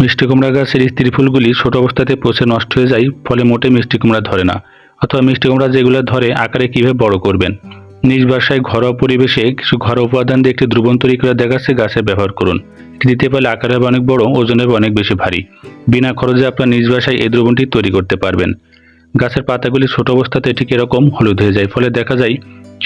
মিষ্টি কুমড়া গাছের স্ত্রী ফুলগুলি ছোট অবস্থাতে পচে নষ্ট হয়ে যায়, ফলে মোটে মিষ্টি কুমড়া ধরে না। অথবা মিষ্টি কুমড়া যেগুলো ধরে আকারে কীভাবে বড় করবেন? নিজ বাসায় ঘরোয়া পরিবেশে কিছু ঘরোয়া উপাদান দিয়ে একটি দ্রবণ তৈরি করে দেখাচ্ছে গাছে ব্যবহার করুন। এটি দিতে পারলে আকারে হবে অনেক বড়, ওজনে হবে অনেক বেশি ভারী। বিনা খরচে আপনার নিজ বাসায় এই দ্রবণটি তৈরি করতে পারবেন। গাছের পাতাগুলি ছোট অবস্থাতে ঠিক এরকম হলুদ হয়ে যায়, ফলে দেখা যায়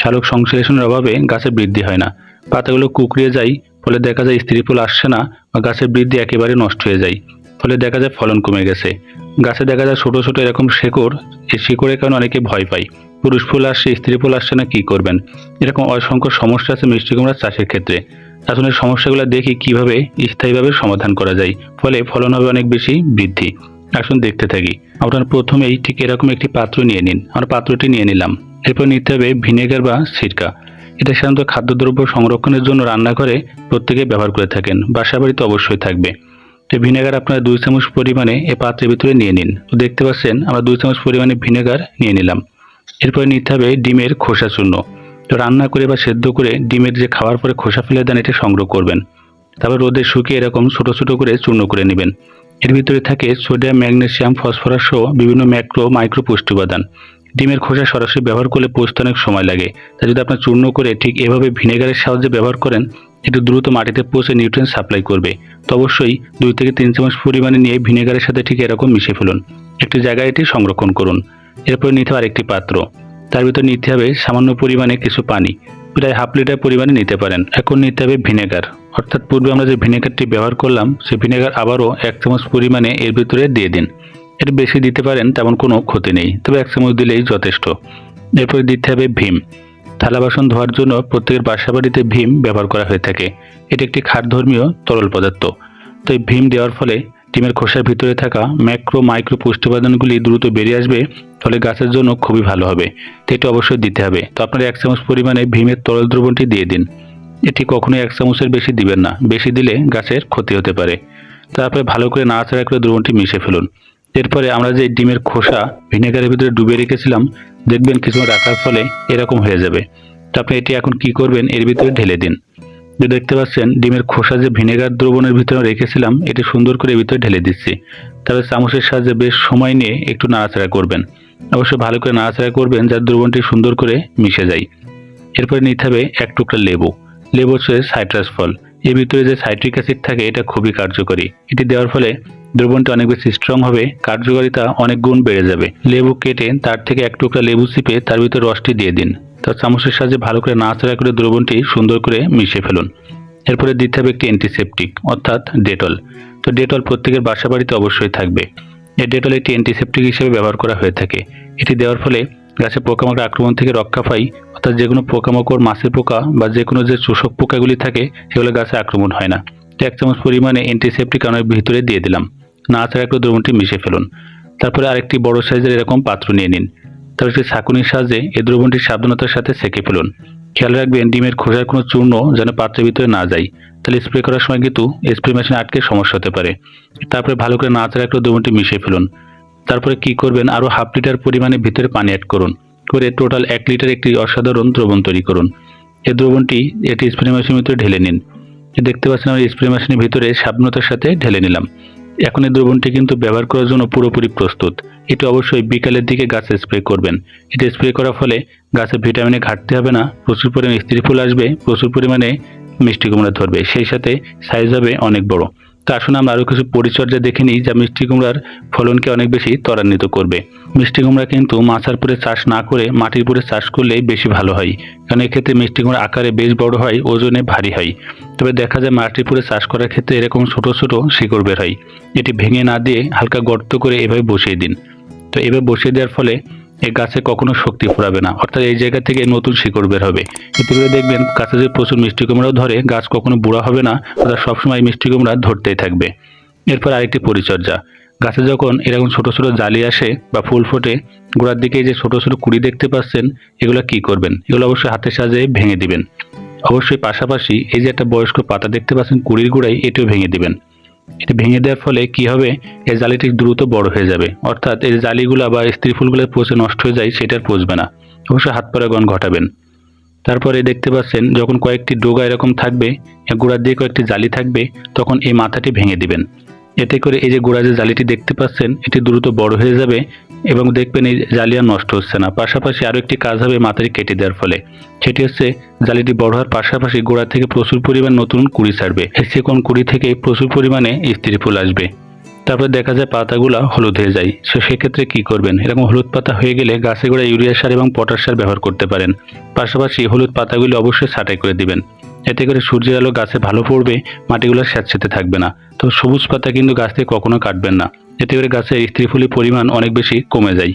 শালক সংশ্লেষণের অভাবে গাছের বৃদ্ধি হয় না। পাতাগুলো কুকড়িয়ে যায় ফলে দেখা যায় স্ত্রী ফুল আসছে না বা গাছের বৃদ্ধি একেবারে নষ্ট হয়ে যায়। ফলে দেখা যায় ফলন কমে গেছে। গাছে দেখা যায় ছোট ছোট এরকম শেকড়, এই শিকড়ের কারণে অনেকে ভয় পায়। পুরুষ ফুল আসছে, স্ত্রী ফুল আসছে না, কি করবেন? এরকম অসংখ্য সমস্যা আছে মিষ্টি কুমড়া চাষের ক্ষেত্রে। আসলে সমস্যাগুলো দেখি কীভাবে স্থায়ীভাবে সমাধান করা যায়, ফলে ফলন হবে অনেক বেশি বৃদ্ধি। আসুন দেখতে থাকি। আপনার প্রথমেই ঠিক এরকম একটি পাত্র নিয়ে নিন। আমরা পাত্রটি নিয়ে নিলাম। এরপর নিতে হবে ভিনেগার বা সিরকা। এটা সাধারণত খাদ্যদ্রব্য সংরক্ষণের জন্য রান্নাঘরে প্রত্যেকে ব্যবহার করে থাকেন। বাসা বাড়িতে অবশ্যই থাকবে। তো ভিনেগার আপনারা দুই চামচ পরিমাণে এ পাত্রের ভিতরে নিয়ে নিন। তো দেখতে পাচ্ছেন, আমরা দুই চামচ পরিমাণে ভিনেগার নিয়ে নিলাম। এরপরে নিতে হবে ডিমের খোসা চূর্ণ। তো রান্না করে বা সেদ্ধ করে ডিমের যে খাওয়ার পরে খোসা ফেলে দেন, এটা সংগ্রহ করবেন। তারপর রোদে শুকিয়ে এরকম ছোট ছোট করে চূর্ণ করে নেবেন। এর ভিতরে থাকে সোডিয়াম, ম্যাগনেসিয়াম, ফসফরাস সহ বিভিন্ন ম্যাক্রো মাইক্রো পুষ্টি উপাদান। ডিমের খোসা সরাসরি ব্যবহার করলে পচতে অনেক সময় লাগে। তাই যদি আপনার চূর্ণ করে ঠিক এভাবে ভিনেগারের সাহায্যে ব্যবহার করেন একটু দ্রুত মাটিতে পচে নিউট্রিয়েন্ট সাপ্লাই করবে। তো অবশ্যই দুই থেকে তিন চামচ পরিমাণে নিয়ে ভিনেগারের সাথে ঠিক এরকম মিশিয়ে ফেলুন। একটি জায়গায় এটি সংরক্ষণ করুন। এরপর নিতে হবে আরেকটি পাত্র। তার ভিতর নিতে হবে সামান্য পরিমাণে কিছু পানি। প্রায় হাফ লিটার পরিমাণে নিতে পারেন। এখন নিতে হবে ভিনেগার। অর্থাৎ পূর্বে আমরা যে ভিনেগারটি ব্যবহার করলাম, সেই ভিনেগার আবারও এক চামচ পরিমাণে এর ভিতরে দিয়ে দিন। এটা বেশি দিতে পারেন তেমন কোনো ক্ষতি নেই, তবে এক চামচ দিলেই যথেষ্ট। এরপরে দিতে হবে ভীম। থালা বাসন ধোয়ার জন্য প্রত্যেকের বাসা বাড়িতে ভীম ব্যবহার করা হয়ে থাকে। এটি একটি খাদ্যধর্মীয় তরল পদার্থ। তো এই ভীম দেওয়ার ফলে ডিমের খোসার ভিতরে থাকা ম্যাক্রো মাইক্রো পুষ্টি উপাদানগুলি দ্রুত বেরিয়ে আসবে, ফলে গাছের জন্য খুবই ভালো হবে। তো এটি অবশ্যই দিতে হবে। তো আপনারা এক চামচ পরিমাণে ভীমের তরল দ্রবণটি দিয়ে দিন। এটি কখনোই এক চামচের বেশি দিবেন না, বেশি দিলে গাছের ক্ষতি হতে পারে। তারপরে ভালো করে নাড়াচাড়া করে দ্রবণটি মিশে ফেলুন। এরপরে আমরা যে ডিমের খোসা ভিনেগারের ভিতরে ডুবে রেখেছিলাম, দেখবেন কিছুক্ষণ রাখার ফলে এরকম হয়ে যাবে। তো আপনি এটি এখন কি করবেন, এর ভিতরে ঢেলে দিন। যে দেখতে পাচ্ছেন, ডিমের খোসা যে ভিনেগার দ্রবণের ভিতরে রেখেছিলাম, এটি সুন্দর করে ভিতরে ঢেলে দিচ্ছি। তবে চামচের সাহায্যে বেশ সময় নিয়ে একটু নাড়াচাড়া করবেন। অবশ্যই ভালো করে নাড়াচাড়া করবেন যার দ্রবণটি সুন্দর করে মিশে যায়। এরপরে নিতে হবে এক টুকরা লেবু। লেবু হচ্ছে সাইট্রাস ফল। এর ভিতরে যে সাইট্রিক অ্যাসিড থাকে, এটা খুবই কার্যকরী। এটি দেওয়ার ফলে দ্রবণটি অনেক বেশি স্ট্রং হবে, কার্যকারিতা অনেক গুণ বেড়ে যাবে। লেবু কেটে তার থেকে এক টুকরা লেবু চিপে তার ভিতরে রসটি দিয়ে দিন। তার চামচের সাহায্যে ভালো করে নাড়াচাড়া করে দ্রবণটি সুন্দর করে মিশিয়ে ফেলুন। এরপরে দিতে হবে একটি অ্যান্টিসেপটিক অর্থাৎ ডেটল। তো ডেটল প্রত্যেকের বাসা বাড়িতে অবশ্যই থাকবে। এই ডেটল একটি অ্যান্টিসেপটিক হিসেবে ব্যবহার করা হয়ে থাকে। এটি দেওয়ার ফলে গাছে পোকামাকড় আক্রমণ থেকে রক্ষা পাই, অর্থাৎ যে কোনো পোকামাকড়, মাছের পোকা বা যে কোনো যে চোষক পোকাগুলি থাকে, সেগুলো গাছে আক্রমণ হয় না। এক চামচ পরিমাণে অ্যান্টিসেপটিক আনার ভিতরে দিয়ে দিলাম। না ছাড়া একটু দ্রবণটি মিশে ফেলুন। তারপরে আরেকটি বড় সাইজের এরকম পাত্র নিয়ে নিন। তারপর একটি ছাঁকুনির সাহায্যে এই দ্রবণটি সাবধানতার সাথে সেঁকে ফেলুন। খেয়াল রাখবেন, ডিমের খোসার কোনো চূর্ণ যেন পাত্রের ভিতরে না যায়। তাহলে স্প্রে করার সময় কিন্তু স্প্রে মেশিন আটকে সমস্যা হতে পারে। তারপরে ভালো করে না ছাড়া করে দ্রবণটি মিশিয়ে ফেলুন। তারপরে কি করবেন? আরও হাফ লিটার পরিমাণে ভিতরে পানি অ্যাড করুন। করে টোটাল এক লিটার একটি অসাধারণ দ্রবণ তৈরি করুন। এই দ্রবণটি এটি স্প্রে মেশিনের ভিতরে ঢেলে নিন। দেখতে পাচ্ছেন আমি স্প্রে মেশিনের ভিতরে সাবধানতার সাথে ঢেলে নিলাম। এখন এই দ্রবণটি কিন্তু ব্যবহার করার জন্য পুরোপুরি প্রস্তুত। এটি অবশ্যই বিকালের দিকে গাছে স্প্রে করবেন। এটি স্প্রে করার ফলে গাছে ভিটামিনে ঘাটতি হবে না। প্রচুর পরিমাণে স্ত্রী ফুল আসবে, প্রচুর পরিমাণে মিষ্টি কুমড়া ধরবে। সেই সাথে সাইজ হবে অনেক বড়। তো আসুন আমরা আরও কিছু পরিচর্যা দেখে নিই, যা মিষ্টি কুমড়ার ফলনকে অনেক বেশি ত্বরান্বিত করবে। মিষ্টি কুমড়া কিন্তু মাছার পুরে চাষ না করে মাটির পুরে চাষ করলেই বেশি ভালো হয়, কারণ এক্ষেত্রে মিষ্টি কুমড়া আকারে বেশ বড় হয়, ওজনে ভারী হয়। তবে দেখা যায় মাটির পুরে চাষ করার ক্ষেত্রে এরকম ছোট ছোট শিকড় বের হয়। এটি ভেঙে না দিয়ে হালকা গর্ত করে এভাবে বসিয়ে দিন। তো এভাবে বসিয়ে দেওয়ার ফলে এই গাছে কখনো শক্তি ফুরাবে না। অর্থাৎ এই জায়গা থেকে নতুন শিকড় বের হবে। এতে দেখবেন গাছে যে প্রচুর মিষ্টি কুমড়াও ধরে, গাছ কখনো বুড়া হবে না, অর্থাৎ সবসময় মিষ্টি কুমড়া ধরতেই থাকবে। এরপর আরেকটি পরিচর্যা। গাছে যখন এরকম ছোট ছোট জালি আসে বা ফুল ফোটে, গোড়ার দিকে যে ছোট ছোট কুড়ি দেখতে পাচ্ছেন, এগুলো কি করবেন? এগুলো অবশ্যই হাতের সাহায্যে ভেঙে দিবেন। অবশ্যই পাশাপাশি এই যে একটা বয়স্ক পাতা দেখতে পাচ্ছেন, কুড়ির গোড়ায়, এটিও ভেঙে দিবেন। এটি ভেঙে দেওয়ার ফলে কি হবে? এই জালিটি দ্রুত বড় হয়ে যাবে। অর্থাৎ এই জালিগুলা বা স্ত্রী ফুলগুলো পচে নষ্ট হয়ে যায়, সেটার পচবে না। অবশ্যই হাত পরাগণ ঘটাবেন। তারপরে দেখতে পাচ্ছেন, যখন কয়েকটি ডোগা এরকম থাকবে গোড়ার দিয়ে কয়েকটি জালি থাকবে, তখন এই মাথাটি ভেঙে দিবেন। এতে করে এই যে গোড়া যে জালিটি দেখতে পাচ্ছেন, এটি দ্রুত বড় হয়ে যাবে এবং দেখবেন এই জালিয়া নষ্ট হচ্ছে না। পাশাপাশি আরও একটি কাজ হবে মাথাটি কেটে দেওয়ার ফলে। সেটি হচ্ছে জালিটি বড় হওয়ার পাশাপাশি গোড়া থেকে প্রচুর পরিমাণ নতুন কুড়ি ছাড়বে। কোন কুড়ি থেকে প্রচুর পরিমাণে স্ত্রী ফুল আসবে। তারপরে দেখা যায় পাতাগুলো হলুদ হয়ে যায়। সো সেক্ষেত্রে কি করবেন? এরকম হলুদ পাতা হয়ে গেলে গাছে গোড়া ইউরিয়া সার এবং পটাশ সার ব্যবহার করতে পারেন। পাশাপাশি হলুদ পাতাগুলি অবশ্যই ছাঁটাই করে দিবেন। এতে করে সূর্যের আলো গাছে ভালো পড়বে, মাটিগুলো স্যাঁতসেতে থাকবে না। তো সবুজ পাতা কিন্তু গাছ থেকে কখনো কাটবেন না। এতে করে গাছের স্ত্রী ফুলের পরিমাণ অনেক বেশি কমে যায়।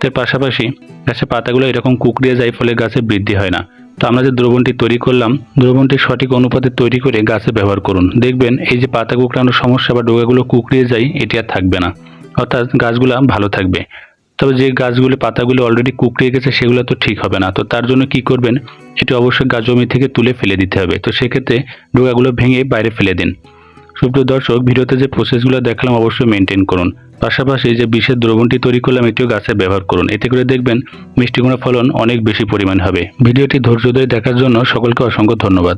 তার পাশাপাশি গাছের পাতাগুলো এরকম কুকড়িয়ে যায় ফলে গাছে বৃদ্ধি হয় না। তো আমরা যে দ্রবণটি তৈরি করলাম দ্রবণটি সঠিক অনুপাতে তৈরি করে গাছে ব্যবহার করুন। দেখবেন এই যে পাতা কুকড়ানোর সমস্যা বা ডোকাগুলো কুকড়িয়ে যায়, এটি আর থাকবে না। অর্থাৎ গাছগুলো ভালো থাকবে। তবে যে গাছগুলো, পাতাগুলো অলরেডি কুকড়িয়ে গেছে সেগুলো তো ঠিক হবে না। তো তার জন্য কি করবেন এটি অবশ্যই গাছ জমি থেকে তুলে ফেলে দিতে হবে। তো সেক্ষেত্রে ডোকাগুলো ভেঙে বাইরে ফেলে দিন। সুপ্রিয় দর্শক, ভিডিওতে যে প্রসেসগুলো দেখালাম অবশ্যই মেনটেন করুন। পাশাপাশি যে বিষের দ্রবণটি তৈরি করলাম, এটিও গাছে ব্যবহার করুন। এতে করে দেখবেন মিষ্টি কুমড়া ফলন অনেক বেশি পরিমাণ হবে। ভিডিওটি ধৈর্য ধরে দেখার জন্য সকলকে অসংখ্য ধন্যবাদ।